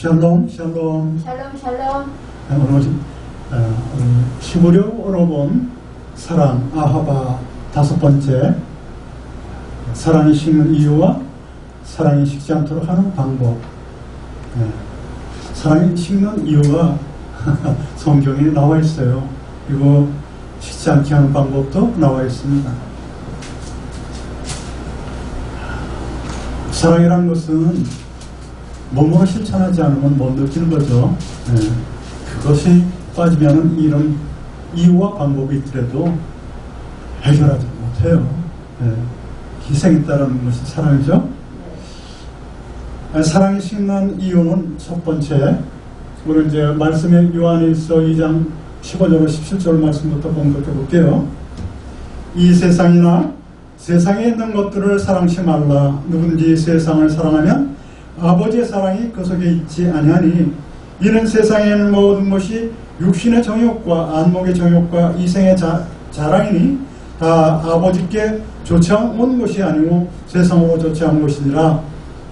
샬롬, 샬롬. 샬롬 샬롬 오늘 어, 오늘 히브리어로 본 사랑, 아하바 다섯 번째 사랑이 식는 이유와 사랑이 식지 않도록 하는 방법. 예. 사랑이 식는 이유가 성경에 나와 있어요. 그리고 식지 않게 하는 방법도 나와 있습니다. 사랑이라는 것은 몸으로 실천하지 않으면 못 느끼는 거죠. 예. 그것이 빠지면은 이런 이유와 방법이 있더라도 해결하지 못해요. 예. 희생이 따르는 것이 사랑이죠. 아, 사랑이 식는 이유는 첫 번째, 우리 이제 말씀의 요한일서 2장 15절로 17절 말씀부터 공독해 볼게요. 이 세상이나 세상에 있는 것들을 사랑치 말라. 누군지 세상을 사랑하면 아버지의 사랑이 그 속에 있지 아니하니 이는 있는 모든 것이 육신의 정욕과 안목의 정욕과 이생의 자, 자랑이니 다 아버지께 조차 온 것이 아니고 세상으로 조차한 것이니라.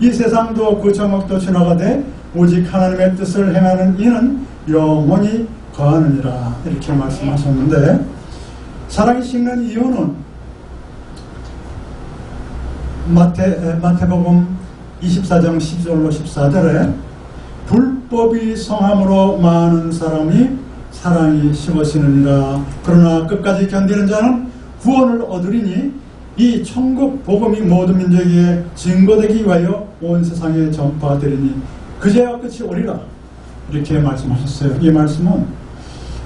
이 세상도 그 정욕도 지나가되 오직 하나님의 뜻을 행하는 이는 영원히 거하느니라. 이렇게 말씀하셨는데 사랑이 식는 이유는 마태, 마태복음 24장 12절로 14절에 불법이 성함으로 많은 사람이 사랑이 식어지느니라. 그러나 끝까지 견디는 자는 구원을 얻으리니 이 천국 복음이 모든 민족에게 증거되기 위하여 온 세상에 전파되리니 그제야 끝이 오리라. 이렇게 말씀하셨어요. 이 말씀은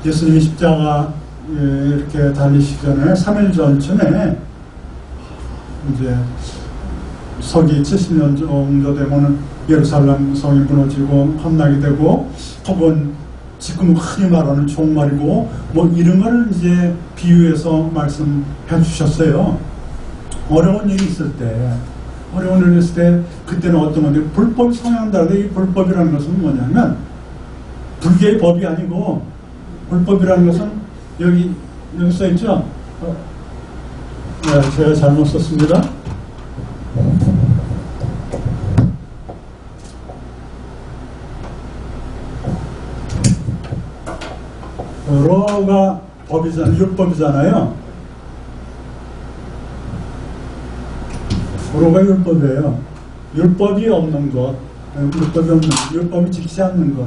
예수님이 십자가 예, 이렇게 달리시기 전에 3일 전쯤에 이제 서기 70년 정도 되면은 예루살렘 성이 무너지고 함락이 되고 혹은 지금 흔히 말하는 종말이고 뭐 이런 거를 이제 비유해서 말씀해 주셨어요. 어려운 일이 있을 때 어려운 일이 있을 때 그때는 어떤 건데 불법이 성행한다는데 이 불법이라는 것은 뭐냐면 불교의 법이 아니고 불법이라는 것은 여기 여기 써 있죠. 어, 네, 제가 잘못 썼습니다. 로가 법이잖아요. 율법이잖아요. 로가 율법이에요. 율법이 없는 것, 율법이 없는 것, 율법이 지키지 않는 것.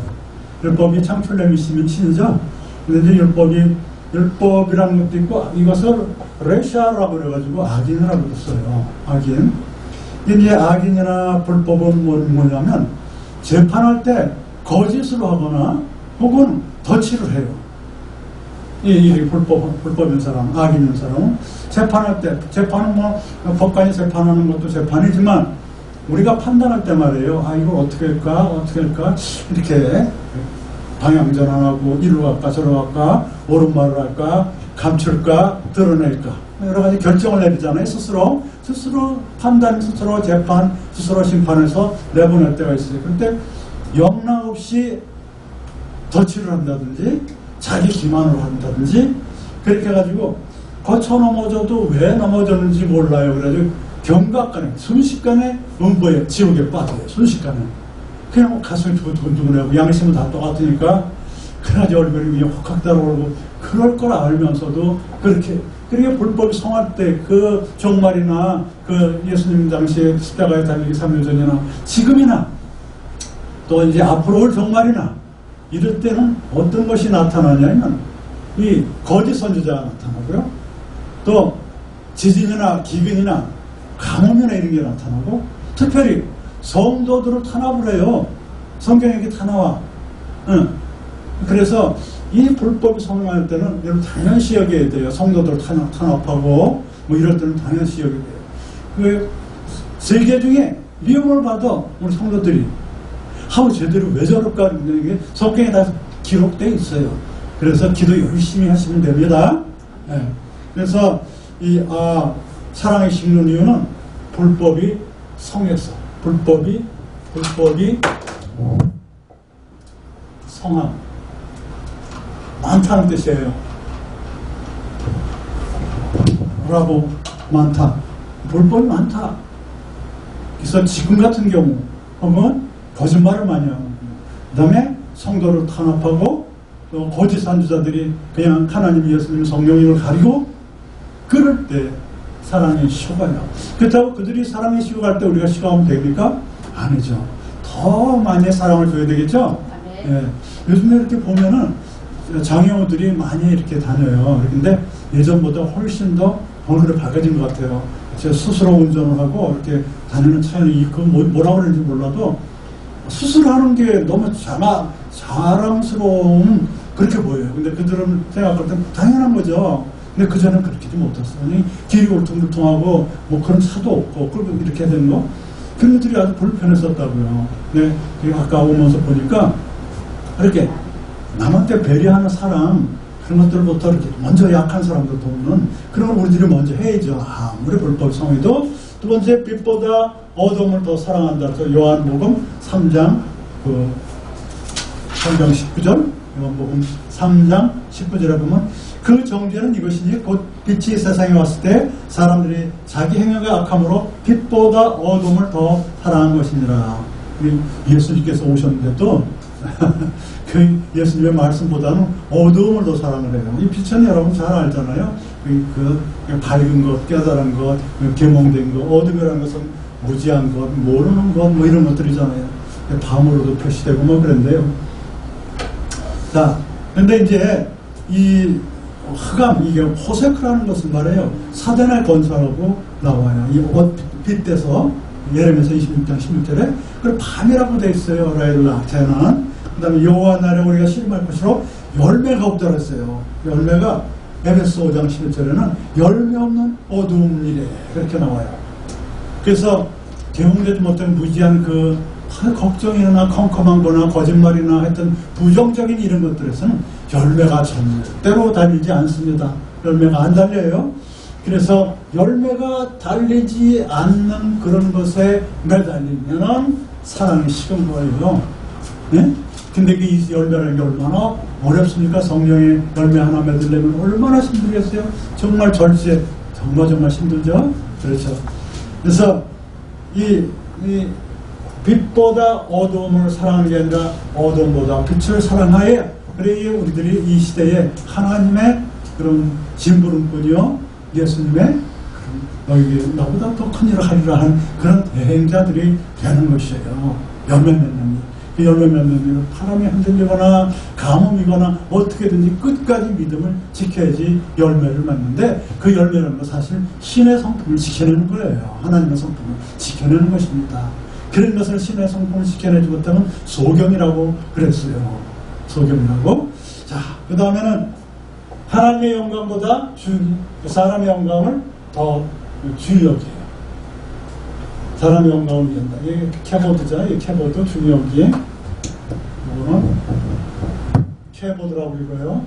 율법이 창출됨이 있으면 신이죠. 근데 이제 율법이 율법이라는 것도 있고 이것을 레샤라고 그래가지고 악인이라고 써요. 악인. 이제 악인이나 불법은 뭐- 뭐냐면 재판할 때 거짓을 하거나 혹은 덧치를 해요. 이 일이 불법, 불법인 사람, 악인인 사람은 재판할 때, 재판은 뭐, 법관이 재판하는 것도 재판이지만, 우리가 판단할 때 말이에요. 아, 이걸 어떻게 할까, 어떻게 할까, 이렇게 방향 전환하고, 이리로 갈까, 저리로 갈까, 말을 할까, 감출까, 드러낼까. 여러 가지 결정을 내리잖아요, 스스로. 스스로 판단, 스스로 재판, 스스로 심판해서 내보낼 때가 있어요. 근데 영락 없이 덧치를 한다든지 자기 기만을 한다든지 그렇게 해가지고 거쳐 넘어져도 왜 넘어졌는지 몰라요. 그래가지고 경각간에 순식간에 음보에 지옥에 빠져요. 순식간에 그냥 가슴이 두근두근하고 양심은 다 똑같으니까 그나지 얼굴이 그냥 확확 달아오르고 그럴 걸 알면서도 그렇게 그러니까 불법이 성할 때 그 종말이나 그 예수님 당시에 십자가에 달리기 3년 전이나 지금이나 또 이제 앞으로 올 종말이나 이럴 때는 어떤 것이 나타나냐면 이 거짓 선지자가 나타나고요. 또 지진이나 기근이나 가뭄이나 이런 게 나타나고 특별히 성도들을 탄압을 해요. 성경에 이게 다 나와. 응. 그래서 이 불법이 성행할 때는 여러분 당연시 여겨야 돼요. 성도들 탄압, 탄압하고 뭐 이럴 때는 당연시 여겨야 돼요. 그 세계 중에 위험을 받아 우리 성도들이 하고 제대로 왜 저럴까 하는 게 성경에 다 기록되어 있어요. 그래서 기도 열심히 하시면 됩니다. 예. 그래서 이 아, 사랑이 식는 이유는 불법이 성해서 불법이 불법이 성함 많다는 뜻이에요. 브라보 많다. 불법이 많다. 그래서 지금 같은 경우 혹은 거짓말을 많이 하고 그 다음에 성도를 탄압하고 또 거짓 산주자들이 그냥 하나님 예수님 성령님을 가리고 그럴 때 사랑이 식어가요. 그렇다고 그들이 사랑이 식어갈 때 우리가 식어가면 됩니까? 아니죠. 더 많이 사랑을 줘야 되겠죠? 예. 요즘에 이렇게 보면은 장애우들이 많이 이렇게 다녀요. 근데 예전보다 훨씬 더 번호를 밝아진 것 같아요. 제가 스스로 운전을 하고 이렇게 다니는 차량이 그 뭐- 뭐라 그러는지 몰라도 수술하는 게 너무 자마, 자랑스러운 그렇게 보여요. 근데 그들은 생각할 때 당연한 거죠. 근데 그전엔 그렇게도 못했어요. 길이 울퉁불퉁하고 뭐 그런 차도 없고 끌고 이렇게 되는 거. 그런 것들이 아주 불편했었다고요. 그 아까 오면서 보니까 이렇게 남한테 배려하는 사람 그런 것들부터 이렇게 먼저 약한 사람들 돕는 그런 걸 우리들이 먼저 해야죠. 아무리 불법성에도 두 번째 빛보다 어둠을 더 사랑한다. 저 요한복음 3장 그 3장 19절 요한복음 3장 19절에 보면 그 정죄는 이것이니 곧 빛이 세상에 왔을 때 사람들이 자기 행위가 악함으로 빛보다 어둠을 더 사랑한 것이니라. 이 예수님께서 오셨는데 또 그 예수님의 말씀보다는 어두움을 더 사랑을 해요. 이 빛은 여러분 잘 알잖아요. 그, 그 밝은 것, 깨달은 것, 그 계몽된 것, 어둠이라는 것은 무지한 것, 모르는 것, 뭐 이런 것들이잖아요. 밤으로도 표시되고 뭐 그런데요. 자, 근데 이제 이 흑암, 이게 호세크라는 것은 말이에요. 사단의 건설하고 나와요. 이옷 빗대서 예레미서 26장 16절에 그리고 밤이라고 돼 있어요. 악태는 그 다음에 여호와 날에 우리가 실험할 것으로 열매가 없다 그랬어요. 열매가 에베소 5장 11절에는 열매 없는 어두운 일에 그렇게 나와요. 그래서 개몽되지 못한 무지한 그 걱정이나 컴컴한 거나 거짓말이나 하여튼 부정적인 이런 것들에서는 열매가 절대로 달리지 않습니다. 열매가 안 달려요. 그래서 열매가 달리지 않는 그런 것에 매달리면은 사랑이 식은 거예요. 네? 근데 그 열매라는 게 얼마나 어렵습니까? 성령의 열매 하나 맺으려면 얼마나 힘들겠어요? 정말 절제, 정말 정말 힘들죠? 그렇죠. 그래서 이, 이 빛보다 어두움을 사랑하는 게 아니라 어두움보다 빛을 사랑하여 그래야 우리들이 이 시대에 하나님의 그런 진부름꾼이요 예수님의 너에게 나보다 더 큰 일을 하리라 하는 그런 대행자들이 되는 것이에요. 열매 맺는 일. 그 맺는 일은 바람이 흔들리거나 가뭄이거나 어떻게든지 끝까지 믿음을 지켜야지 열매를 맺는데 그 열매라는 건 사실 신의 성품을 지켜내는 거예요. 하나님의 성품을 지켜내는 것입니다. 그런 것을 신의 성품을 지켜내지 못하면 소경이라고 그랬어요. 소경이라고. 자, 그 다음에는 하나님의 영광보다 주, 사람의 영광을 더 중요하게 사람의 영광을 위한다. 이 캐보드 중요하기에. 이거는 캐보드라고 읽어요.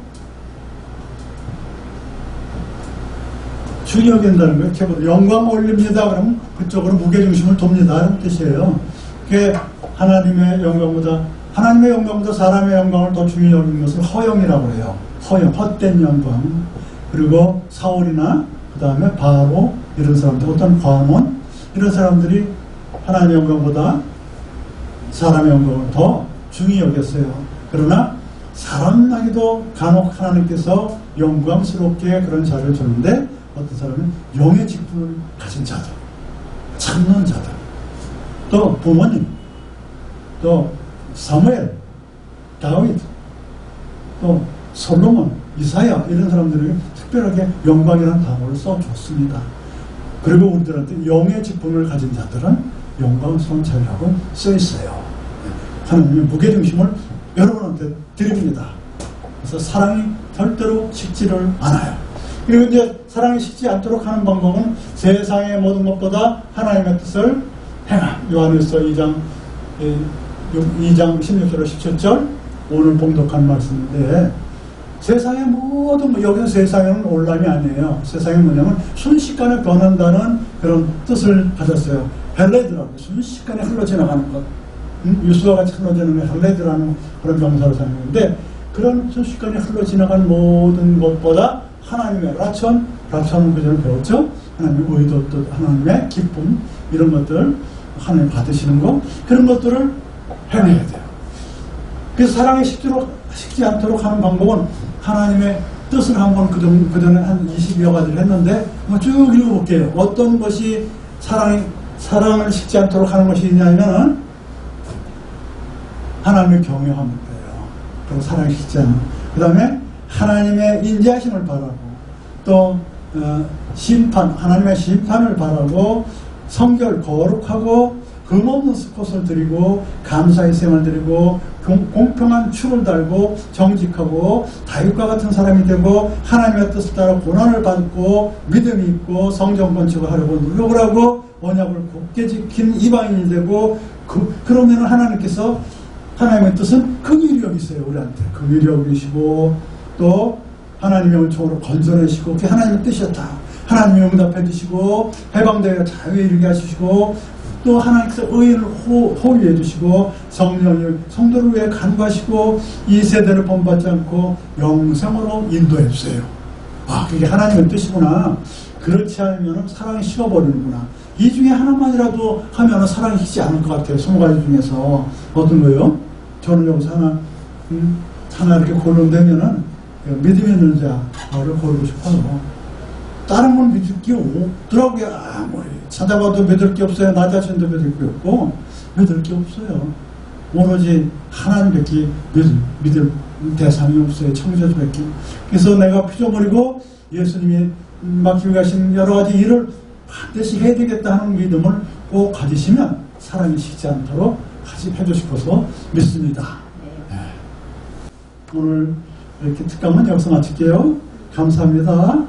중요하게 한다는 거예요. 캐보드. 영광 올립니다. 그러면 그쪽으로 무게중심을 돕니다. 이런 뜻이에요. 그게 하나님의 영광보다 하나님의 영광보다 사람의 영광을 더 중요히 여기는 것을 허영이라고 해요. 허영, 헛된 영광. 그리고 사울이나 그 다음에 바로 이런 사람들, 어떤 과문 이런 사람들이 하나님의 영광보다 사람의 영광을 더 중히 여겼어요. 그러나 사람에게도 간혹 하나님께서 영광스럽게 그런 자를 줬는데 어떤 사람은 용의 직분을 가진 자들, 참는 자들, 또 부모님, 또 사무엘, 다윗, 또 솔로몬, 이사야 이런 사람들에게 특별하게 영광이라는 단어를 써줬습니다. 그리고 우리들한테 영의 직분을 가진 자들은 영광스러운 자라고 써 있어요. 하나님의 무게중심을 여러분한테 드립니다. 그래서 사랑이 절대로 식지를 않아요. 그리고 이제 사랑이 식지 않도록 하는 방법은 세상의 모든 것보다 하나님의 뜻을 행함. 요한일서 2장 2장 16절 17절 오늘 봉독한 말씀인데 세상의 모든 뭐 여기서 세상에는 온람이 아니에요. 세상이 뭐냐면 순식간에 변한다는 그런 뜻을 가졌어요. 헬레드라고 순식간에 흘러 지나가는 것. 음? 유수와 같이 흘러 지나가는 헬레드라는 그런 명사를 사용하는데 그런 순식간에 흘러 지나간 모든 것보다 하나님의 라천, 라천은 그전에 배웠죠. 하나님의 의도, 또 하나님의 기쁨 이런 것들 하나님 받으시는 거 그런 것들을 행해야 돼요. 그래서 사랑이 식도록, 식지 않도록 하는 방법은 하나님의 뜻을 한번 그동, 그동안 한 20여 가지를 했는데 쭉 읽어볼게요. 어떤 것이 사랑이, 사랑을 식지 않도록 하는 것이 있냐면은 하나님을 경외하는 거예요. 식지 않은. 그 다음에 하나님의 인자하심을 바라고 또 어, 심판, 하나님의 심판을 바라고 성결 거룩하고 금없는 스콧을 드리고 감사의 생을 드리고 공- 공평한 추를 달고 정직하고 다윗과 같은 사람이 되고 하나님의 뜻을 따라 고난을 받고 믿음이 있고 성전 건축을 하려고 노력을 하고 언약을 굳게 지킨 이방인이 되고 그, 그러면 하나님께서 하나님의 뜻은 긍휼히 여기세요 우리한테. 긍휼히 여기시고 또 하나님의 은총으로 건져내시고 그게 하나님의 뜻이었다. 하나님이 응답해 주시고 해방되어 자유에 이르게 하시고 또 하나님께서 의인을 호, 호위해 주시고 성령을 성도를 위해 간구하시고 이 세대를 본받지 않고 영생으로 인도해 주세요. 아 그게 하나님의 뜻이구나 그렇지 않으면 사랑이 식어버리는구나. 이 중에 하나만이라도 하면 사랑이 식지 않을 것 같아요 스무 가지 중에서. 어떤 거요? 저는 여기서 하나 음, 하나 이렇게 고른다면은 믿음 있는 자를 고르고 싶어요 다른 건 믿을 게 없더라고요. 아무리 찾아봐도 믿을 게 없어요. 나 자신도 믿을 게 없고. 믿을 게 없어요. 오로지 하나님밖에 믿을, 믿을 대상이 없어요. 창조주밖에. 그래서 내가 피조물이고 예수님이 맡기고 가신 여러 가지 일을 반드시 해야 되겠다 하는 믿음을 꼭 가지시면 사랑이 식지 않도록 하시 해주시고서 믿습니다. 오늘 이렇게 특강은 여기서 마칠게요. 감사합니다